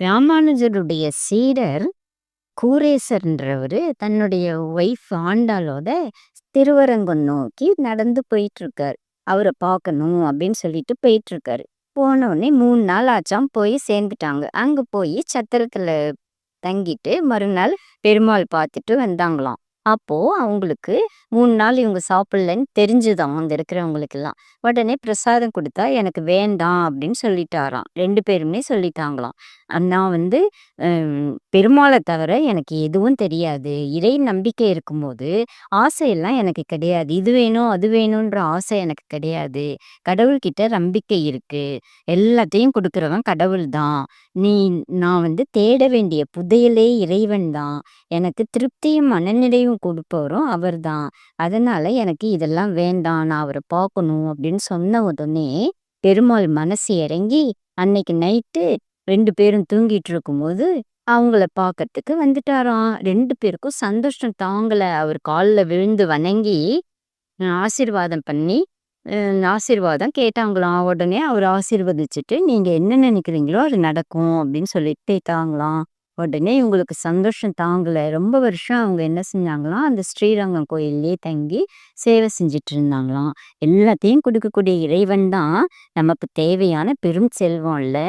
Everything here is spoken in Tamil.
ராமானுஜருடைய சீடர் கூரேசர்ன்றவர் தன்னுடைய ஒய்ஃப் ஆண்டாளோட திருவரங்கம் நோக்கி நடந்து போயிட்டுருக்கார். அவரை பார்க்கணும் அப்படின்னு சொல்லிட்டு போயிட்டுருக்காரு. போனோடனே மூணு நாள் ஆச்சாம் போய் சேர்ந்துட்டாங்க. அங்கே போய் சத்திரத்தில் தங்கிட்டு மறுநாள் பெருமாள் பார்த்துட்டு வந்தாங்களாம். அப்போ அவங்களுக்கு மூணு நாள் இவங்க சாப்பிடலன்னு தெரிஞ்சுதான் அங்கே இருக்கிறவங்களுக்கெல்லாம். உடனே பிரசாதம் கொடுத்தா எனக்கு வேண்டாம் அப்படின்னு சொல்லிட்டாராம். ரெண்டு பேருமே சொல்லிட்டாங்களாம். நான் வந்து பெருமாளை தவிர எனக்கு எதுவும் தெரியாது. இறை நம்பிக்கை இருக்கும்போது ஆசையெல்லாம் எனக்கு கிடையாது. இது வேணும் அது வேணுன்ற ஆசை எனக்கு கிடையாது. கடவுள்கிட்ட நம்பிக்கை இருக்கு. எல்லாத்தையும் கொடுக்குறவன் கடவுள் தான் நீ நான் வந்து தேட வேண்டிய புதையலே இறைவன் தான் எனக்கு திருப்தியும் முடிவு கொடுப்பவரும் அவர் தான் அதனால எனக்கு இதெல்லாம் வேண்டாம் நான் அவரை பார்க்கணும் அப்படின்னு சொன்ன உடனே பெருமாள் மனசு இறங்கி அன்னைக்கு நைட்டு ரெண்டு பேரும் தூங்கிட்டு இருக்கும்போது அவங்கள பார்க்கறதுக்கு வந்துட்டாராம். ரெண்டு பேருக்கும் சந்தோஷம் தாங்கலை. அவர் காலில் விழுந்து வணங்கி ஆசீர்வாதம் பண்ணி ஆசீர்வாதம் கேட்டாங்களாம். உடனே அவர் ஆசீர்வதிச்சுட்டு நீங்கள் என்ன நினைக்கிறீங்களோ அது நடக்கும் அப்படின்னு சொல்லிட்டு தாங்களாம் உடனே இவங்களுக்கு சந்தோஷம் தாங்கலை. ரொம்ப வருஷம் அவங்க என்ன செஞ்சாங்களாம் அந்த ஸ்ரீரங்கம் கோயிலே தங்கி சேவை செஞ்சிட்டு இருந்தாங்களாம். எல்லாத்தையும் கொடுக்கக்கூடிய இறைவன் தான் நமக்கு தேவையான பெரும் செல்வம் இல்லை?